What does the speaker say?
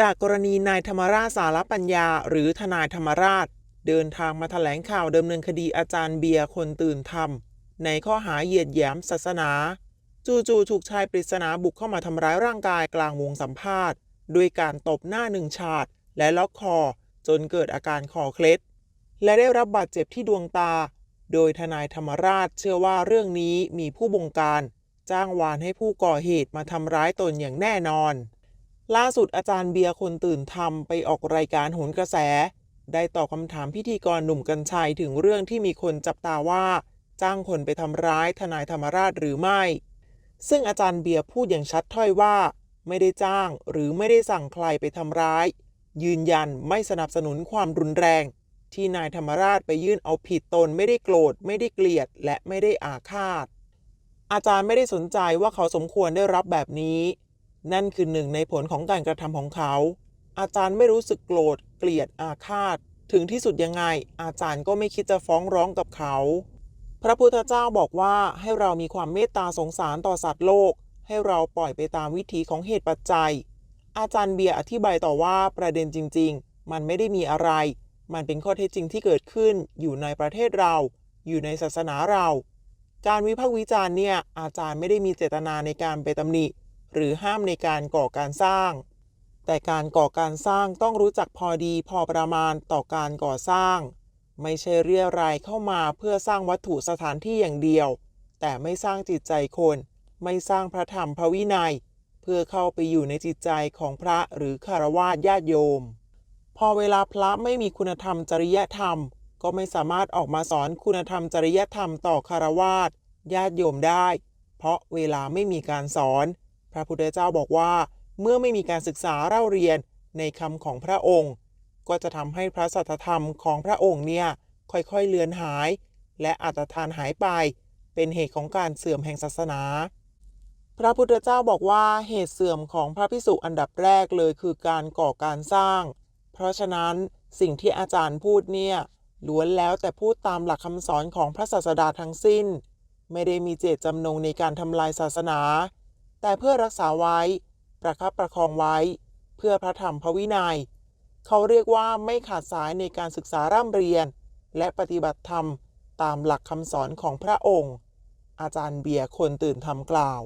จากกรณีนายธรรมราชสารปัญญา หรือทนายธรรมราช เดินทางมาแถลงข่าวดำเนินคดีอาจารย์เบียร์คนตื่นธรรม ในข้อหาเหยียดหยามศาสนา จู่ๆถูกชายปริศนาบุกเข้ามาทำร้ายร่างกายกลางวงสัมภาษณ์ด้วยการตบหน้าหนึ่งฉาดและล็อกคอ จนเกิดอาการคอเคล็ด และได้รับบาดเจ็บที่ดวงตา โดยทนายธรรมราชเชื่อว่าเรื่องนี้มีผู้บงการ จ้างวานให้ผู้ก่อเหตุมาทำร้ายตนอย่างแน่นอน ล่าสุดอาจารย์เบียร์คนตื่นทำไปออกรายการโหนกระแส ได้ตอบคำถามพิธีกรหนุ่มกัญชัยถึงเรื่องที่มีคนจับตาว่า จ้างคนไปทำร้ายทนายธรรมราชหรือไม่ ซึ่งอาจารย์เบียร์พูดอย่างชัดถ้อยว่า ไม่ได้จ้างหรือไม่ได้สั่งใครไปทำร้าย ยืนยันไม่สนับสนุนความรุนแรง ที่นายธรรมราชไปยื่นเอาผิดตนไม่ได้โกรธ ไม่ได้เกลียด และไม่ได้อาฆาต อาจารย์ไม่ได้สนใจว่าเขาสมควรได้รับแบบนี้ นั่นคือหนึ่งในผลของการกระทำของเขา อาจารย์ไม่รู้สึกโกรธ เกลียดอาฆาต ถึงที่สุดยังไง อาจารย์ก็ไม่คิดจะฟ้องร้องกับเขา พระพุทธเจ้าบอกว่าให้เรามีความเมตตาสงสารต่อสัตว์โลก ให้เราปล่อยไปตามวิถีของเหตุปัจจัย อาจารย์เบียร์อธิบายต่อว่าประเด็นจริง ๆ มันไม่ได้มีอะไร มันเป็นข้อเท็จจริงที่เกิดขึ้นอยู่ในประเทศเรา อยู่ในศาสนาเรา การวิพากษ์วิจารณ์เนี่ยอาจารย์ไม่ได้มีเจตนาในการไปตำหนิ หรือห้ามในการก่อการสร้าง แต่การก่อการสร้างต้องรู้จักพอดีพอประมาณต่อการก่อสร้าง ไม่ใช่เรียรายเข้ามาเพื่อสร้างวัตถุสถานที่อย่างเดียว แต่ไม่สร้างจิตใจคน ไม่สร้างพระธรรมพระวินัย เพื่อเข้าไปอยู่ในจิตใจของพระหรือคารวาสญาติโยม พอเวลาพระไม่มีคุณธรรมจริยธรรม ก็ไม่สามารถออกมาสอนคุณธรรมจริยธรรมต่อคารวาสญาติโยมได้ เพราะเวลาไม่มีการสอน พระพุทธเจ้าบอกว่า เมื่อไม่มีการศึกษาเล่าเรียนในคำของพระองค์ ก็จะทำให้พระสัทธรรมของพระองค์เนี่ยค่อยๆเลือนหาย และอัตทานหายไป เป็นเหตุของการเสื่อมแห่งศาสนา พระพุทธเจ้าบอกว่าเหตุเสื่อมของพระพิสุอันดับแรกเลยคือการก่อการสร้าง เพราะฉะนั้นสิ่งที่อาจารย์พูดเนี่ยล้วนแล้วแต่พูดตามหลักคำสอนของพระศาสดาทั้งสิ้น ไม่ได้มีเจตจำนงในการทำลายศาสนา แต่เพื่อรักษาไว้ ประคับประคองไว้ เพื่อพระธรรมพระวินัย เขาเรียกว่าไม่ขาดสายในการศึกษาร่ำเรียน และปฏิบัติธรรมตามหลักคำสอนของพระองค์ อาจารย์เบียร์คนตื่นทำกล่าว